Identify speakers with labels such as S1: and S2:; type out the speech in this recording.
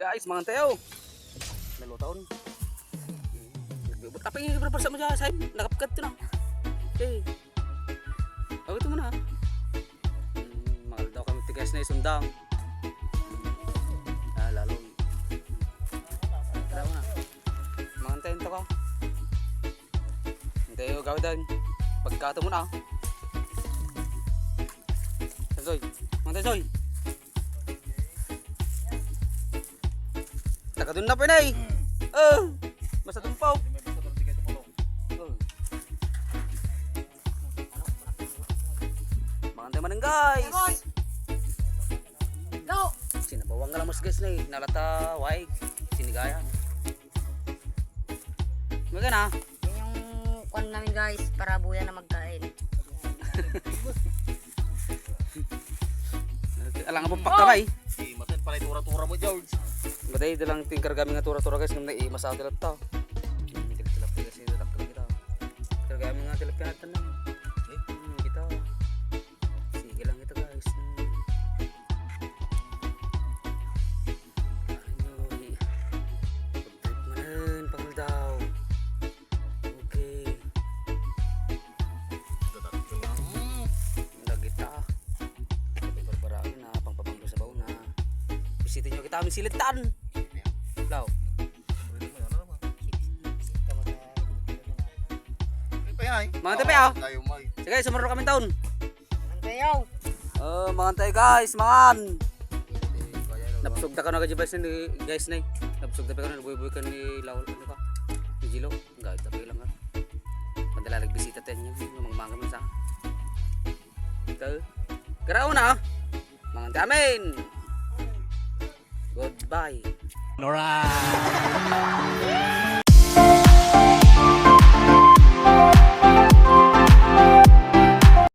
S1: Guys, mga tayo. Dalawa taon. Tapi yung iba sa mga sahib, nakapkat to na. Okay. Oh, ito muna. Hmm, mahal daw kami tigas na isundang. Ah, lalo. Tara mo na. Mga tayo ka. Hindi ko gawin din. Pagkato mo na. Soy. Mga tayo, Soy. Takadun na pa na eh. Oh, masa tumpaw. Oh. Mga man guys.
S2: Go!
S1: Sinabawang nga lang mas guys na eh. Nalata, wai, sinigaya. Magana.
S2: Yan yung kwan namin guys, para buya na magkain.
S1: Alang nga pakta ba eh.
S3: Si Maten pala tura-tura mo, George.
S1: Baday dalang tingkar kami nga tura-tura guys ngam naiima sa tilat tao. Kita tilap ni tilap kita. Tingkar kami nga tilap kana tanan. Eh, hmm, kita. Sige lang ito guys. Hmm. Anoy. Pagtrip manan pangal daw. Okay. Lagi ta. Sabi barbaraan na pangpapanglo sa baon na. Bisitin nyo kita amin silitan. Law. Mga tabi, ah.
S3: May.
S1: Sige, sumaro kami taon.
S2: Antayaw!
S1: Oh, mga tayo guys, mangan. Napsog ta ka na guys ni guys ni. Napsog ta ka na buy-buy ka ni Lawal ano ka? Ni Jilo. Gawit ta pa lang. Padala nagbisita tayo niya, yung mga mangga mo sa. Ito. Karao na. Mga damin. Goodbye.
S3: All right.